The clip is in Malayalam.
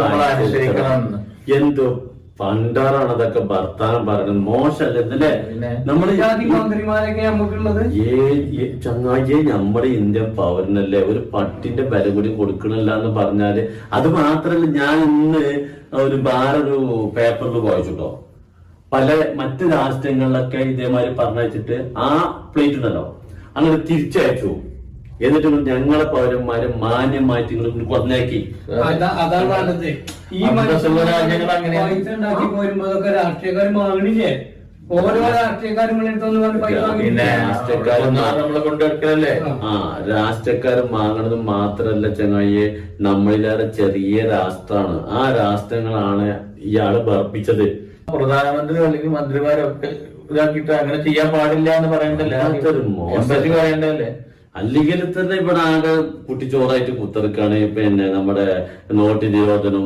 നമ്മൾ അനുസരിക്കണമെന്ന് എന്തു? പണ്ടാറാണ് അതൊക്കെ ഭർത്താവ് പറയുന്നത്. മോശല്ലേ നമ്മുടെ നമ്മൾ മന്ത്രിമാരൊക്കെ നമുക്കുള്ളത്? ഏ ഏ- ചങ്ങായിയെ നമ്മുടെ ഇന്ത്യൻ പൗരനല്ലേ? ഒരു പട്ടിന്റെ വില കൂടി കൊടുക്കണില്ല എന്ന് പറഞ്ഞാൽ അത് മാത്രല്ല ഞാൻ ഇന്ന് ഒരു വേറൊരു പേപ്പറിൽ വായിച്ചിട്ടോ? പല മറ്റു രാഷ്ട്രങ്ങളിലൊക്കെ ഇതേമാതിരി പറഞ്ഞയച്ചിട്ട് ആ പ്ലേറ്റ് ഉണ്ടല്ലോ. അങ്ങനെ തിരിച്ചയച്ചു. എന്നിട്ട് ഞങ്ങളെ പൗരന്മാരെ മാന്യമായിട്ട് നിങ്ങൾ കൊന്നേക്കി. ഈ രാഷ്ട്രീയക്കാർ വാങ്ങണില്ലേ ഓരോ രാഷ്ട്രീയക്കാരൻ വാങ്ങണത് മാത്രല്ല ചങ്ങായിയെ നമ്മളിലേറെ ചെറിയ രാഷ്ട്രമാണ് ആ രാഷ്ട്രങ്ങളാണ് ഇയാൾ ബർപ്പിച്ചത് പ്രധാനമന്ത്രി അല്ലെങ്കിൽ മന്ത്രിമാരൊക്കെ ഇതാക്കിയിട്ട് അങ്ങനെ ചെയ്യാൻ പാടില്ല എന്ന് പറയണ്ടല്ലേ മോശം. പറയണ്ടല്ലേ? അല്ലെങ്കിൽ തന്നെ ഇവിടെ ആകെ കുട്ടിച്ചോറായിട്ട് കുത്തിറക്കാണ് പിന്നെ നമ്മുടെ നോട്ട് നിരോധനം